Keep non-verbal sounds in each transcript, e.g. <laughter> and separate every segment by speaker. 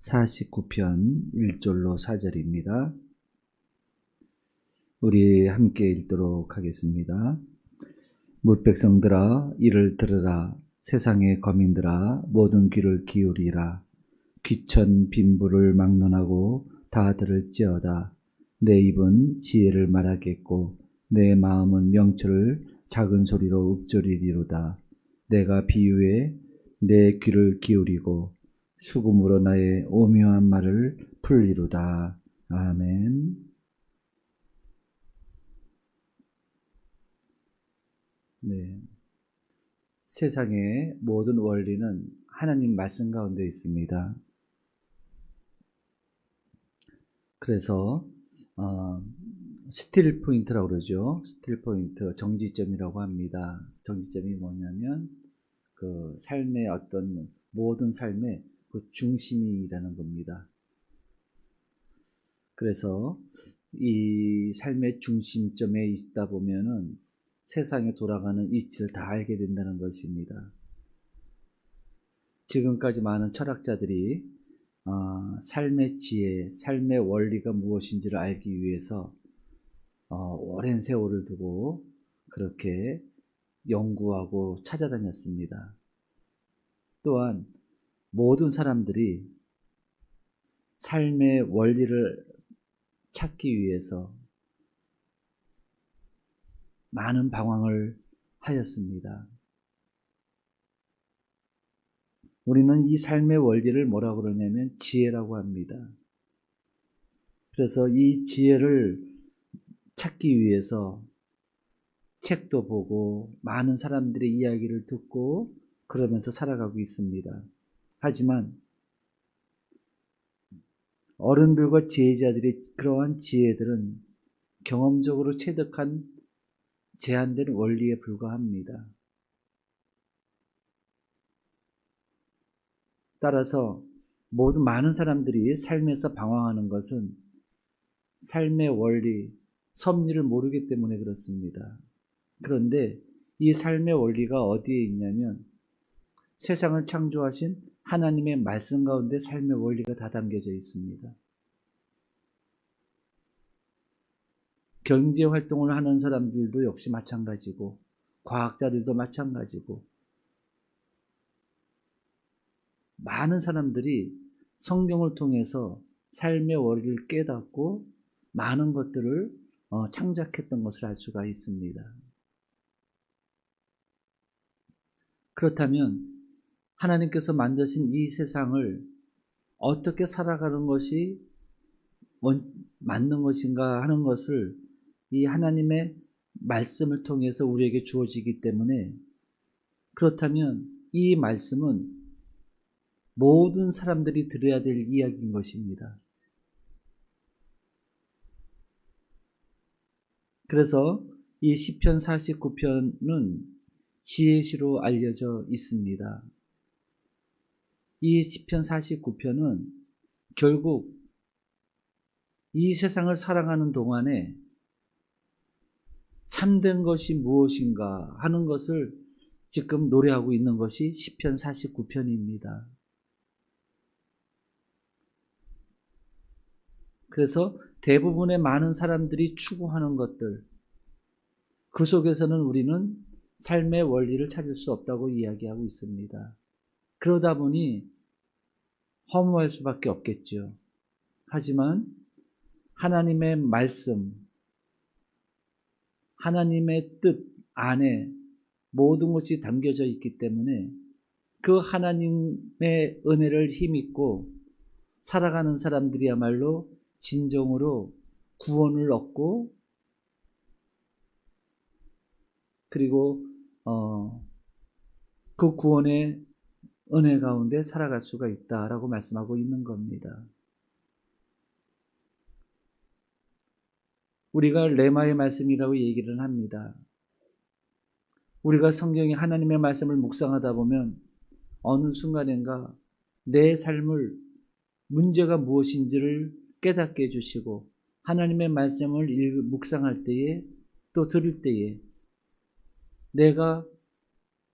Speaker 1: 49편 1절로 4절입니다. 우리 함께 읽도록 하겠습니다. 뭇백성들아 이를 들으라 세상의 거민들아 모든 귀를 기울이라 귀천 빈부를 막론하고 다 들을지어다 내 입은 지혜를 말하겠고 내 마음은 명철을 작은 소리로 읊조리리로다 내가 비유에 내 귀를 기울이고 수금으로 나의 오묘한 말을 풀리로다. 아멘. 네. 세상의 모든 원리는 하나님 말씀 가운데 있습니다. 그래서 어, 스틸 포인트라고 그러죠. 스틸 포인트, 정지점이라고 합니다. 정지점이 뭐냐면 그 삶의 어떤 모든 삶의 그 중심이라는 겁니다. 그래서 이 삶의 중심점에 있다 보면은 세상에 돌아가는 이치를 다 알게 된다는 것입니다. 지금까지 많은 철학자들이 어, 삶의 지혜, 삶의 원리가 무엇인지를 알기 위해서 어, 오랜 세월을 두고 그렇게 연구하고 찾아다녔습니다. 또한 모든 사람들이 삶의 원리를 찾기 위해서 많은 방황을 하였습니다. 우리는 이 삶의 원리를 뭐라고 그러냐면 지혜라고 합니다. 그래서 이 지혜를 찾기 위해서 책도 보고 많은 사람들의 이야기를 듣고 그러면서 살아가고 있습니다. 하지만 어른들과 지혜자들이 그러한 지혜들은 경험적으로 체득한 제한된 원리에 불과합니다. 따라서 모든 많은 사람들이 삶에서 방황하는 것은 삶의 원리, 섭리를 모르기 때문에 그렇습니다. 그런데 이 삶의 원리가 어디에 있냐면 세상을 창조하신 하나님의 말씀 가운데 삶의 원리가 다 담겨져 있습니다. 경제 활동을 하는 사람들도 역시 마찬가지고, 과학자들도 마찬가지고, 많은 사람들이 성경을 통해서 삶의 원리를 깨닫고 많은 것들을 어, 창작했던 것을 알 수가 있습니다. 그렇다면 하나님께서 만드신 이 세상을 어떻게 살아가는 것이 맞는 것인가 하는 것을 이 하나님의 말씀을 통해서 우리에게 주어지기 때문에 그렇다면 이 말씀은 모든 사람들이 들어야 될 이야기인 것입니다. 그래서 이 시편 49편은 지혜시로 알려져 있습니다. 이 시편 49편은 결국 이 세상을 살아가는 동안에 참된 것이 무엇인가 하는 것을 지금 노래하고 있는 것이 시편 49편입니다. 그래서 대부분의 많은 사람들이 추구하는 것들, 그 속에서는 우리는 삶의 원리를 찾을 수 없다고 이야기하고 있습니다. 그러다 보니 허무할 수밖에 없겠죠. 하지만 하나님의 말씀, 하나님의 뜻 안에 모든 것이 담겨져 있기 때문에 그 하나님의 은혜를 힘입고 살아가는 사람들이야말로 진정으로 구원을 얻고 그리고 어, 그 구원의 은혜 가운데 살아갈 수가 있다라고 말씀하고 있는 겁니다. 우리가 레마의 말씀이라고 얘기를 합니다. 우리가 성경에 하나님의 말씀을 묵상하다 보면 어느 순간인가 내 삶을 문제가 무엇인지를 깨닫게 해주시고 하나님의 말씀을 묵상할 때에 또 들을 때에 내가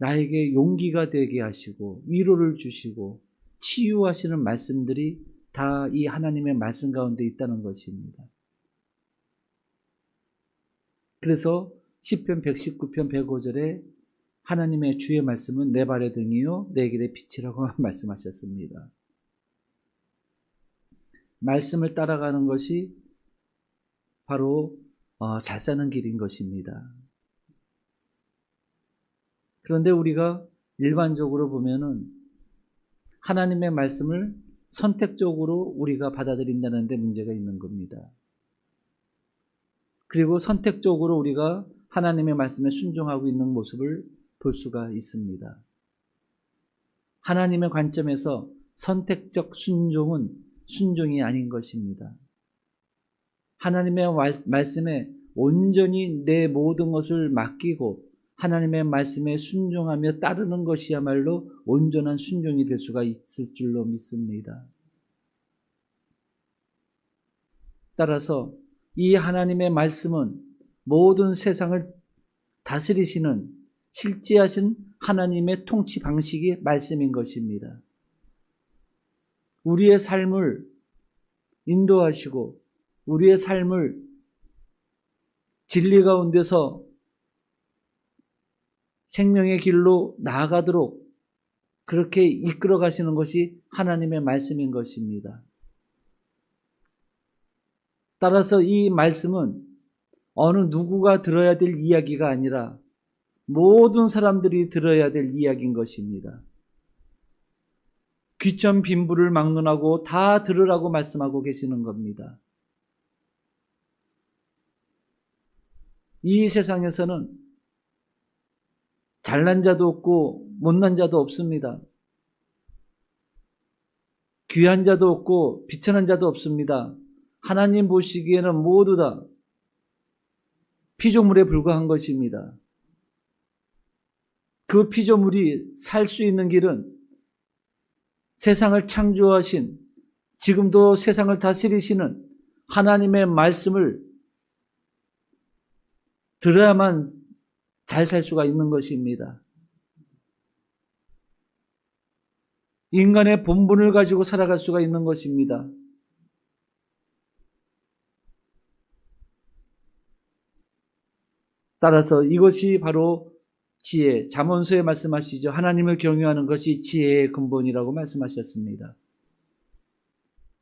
Speaker 1: 나에게 용기가 되게 하시고 위로를 주시고 치유하시는 말씀들이 다 이 하나님의 말씀 가운데 있다는 것입니다. 그래서 시편 119편 105절에 하나님의 주의 말씀은 내 발의 등이요 내 길의 빛이라고 <laughs> 말씀하셨습니다. 말씀을 따라가는 것이 바로 어, 잘 사는 길인 것입니다. 그런데 우리가 일반적으로 보면은 하나님의 말씀을 선택적으로 우리가 받아들인다는 데 문제가 있는 겁니다. 그리고 선택적으로 우리가 하나님의 말씀에 순종하고 있는 모습을 볼 수가 있습니다. 하나님의 관점에서 선택적 순종은 순종이 아닌 것입니다. 하나님의 말씀에 온전히 내 모든 것을 맡기고 하나님의 말씀에 순종하며 따르는 것이야말로 온전한 순종이 될 수가 있을 줄로 믿습니다. 따라서 이 하나님의 말씀은 모든 세상을 다스리시는 실제하신 하나님의 통치 방식의 말씀인 것입니다. 우리의 삶을 인도하시고 우리의 삶을 진리 가운데서 생명의 길로 나아가도록 그렇게 이끌어 가시는 것이 하나님의 말씀인 것입니다. 따라서 이 말씀은 어느 누구가 들어야 될 이야기가 아니라 모든 사람들이 들어야 될 이야기인 것입니다. 귀천 빈부를 막론하고 다 들으라고 말씀하고 계시는 겁니다. 이 세상에서는 잘난 자도 없고 못난 자도 없습니다. 귀한 자도 없고 비천한 자도 없습니다. 하나님 보시기에는 모두 다 피조물에 불과한 것입니다. 그 피조물이 살 수 있는 길은 세상을 창조하신 지금도 세상을 다스리시는 하나님의 말씀을 들어야만 잘 살 수가 있는 것입니다. 인간의 본분을 가지고 살아갈 수가 있는 것입니다. 따라서 이것이 바로 지혜, 잠언서에 말씀하시죠. 하나님을 경유하는 것이 지혜의 근본이라고 말씀하셨습니다.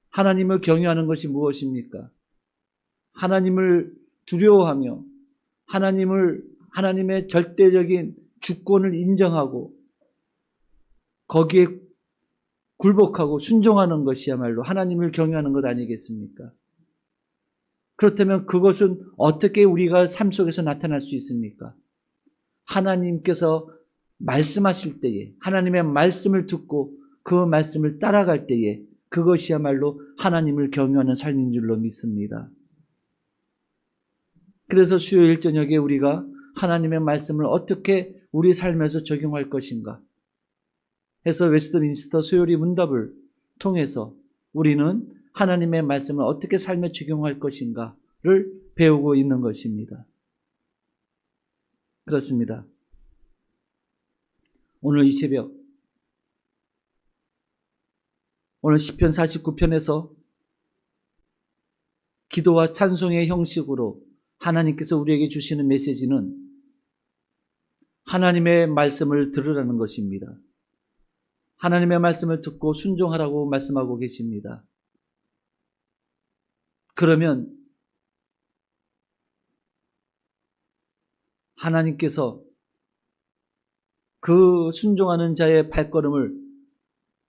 Speaker 1: 하나님을 경유하는 것이 무엇입니까? 하나님을 두려워하며 하나님을 하나님의 절대적인 주권을 인정하고 거기에 굴복하고 순종하는 것이야말로 하나님을 경유하는 것 아니겠습니까? 그렇다면 그것은 어떻게 우리가 삶 속에서 나타날 수 있습니까? 하나님께서 말씀하실 때에 하나님의 말씀을 듣고 그 말씀을 따라갈 때에 그것이야말로 하나님을 경유하는 삶인 줄로 믿습니다. 그래서 수요일 저녁에 우리가 하나님의 말씀을 어떻게 우리 삶에서 적용할 것인가 해서 웨스트민스터 수요리 문답을 통해서 우리는 하나님의 말씀을 어떻게 삶에 적용할 것인가를 배우고 있는 것입니다. 그렇습니다. 오늘 이 새벽 오늘 10편 49편에서 기도와 찬송의 형식으로 하나님께서 우리에게 주시는 메시지는 하나님의 말씀을 들으라는 것입니다. 하나님의 말씀을 듣고 순종하라고 말씀하고 계십니다. 그러면 하나님께서 그 순종하는 자의 발걸음을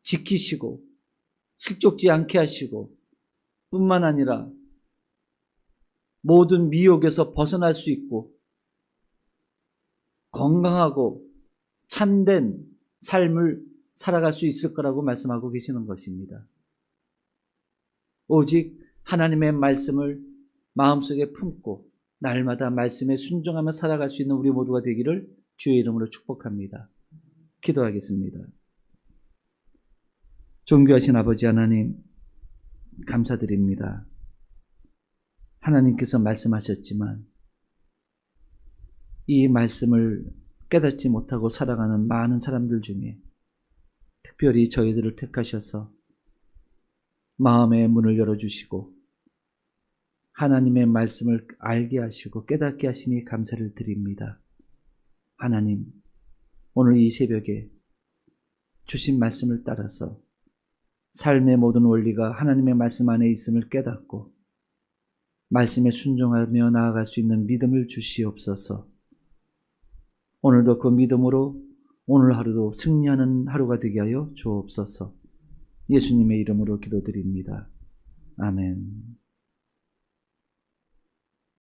Speaker 1: 지키시고 실족지 않게 하시고 뿐만 아니라 모든 미혹에서 벗어날 수 있고 건강하고 참된 삶을 살아갈 수 있을 거라고 말씀하고 계시는 것입니다. 오직 하나님의 말씀을 마음속에 품고 날마다 말씀에 순종하며 살아갈 수 있는 우리 모두가 되기를 주의 이름으로 축복합니다. 기도하겠습니다. 존귀하신 아버지 하나님, 감사드립니다. 하나님께서 말씀하셨지만, 이 말씀을 깨닫지 못하고 살아가는 많은 사람들 중에 특별히 저희들을 택하셔서 마음의 문을 열어주시고 하나님의 말씀을 알게 하시고 깨닫게 하시니 감사를 드립니다. 하나님, 오늘 이 새벽에 주신 말씀을 따라서 삶의 모든 원리가 하나님의 말씀 안에 있음을 깨닫고 말씀에 순종하며 나아갈 수 있는 믿음을 주시옵소서. 오늘도 그 믿음으로 오늘 하루도 승리하는 하루가 되게 하여 주옵소서. 예수님의 이름으로 기도드립니다. 아멘.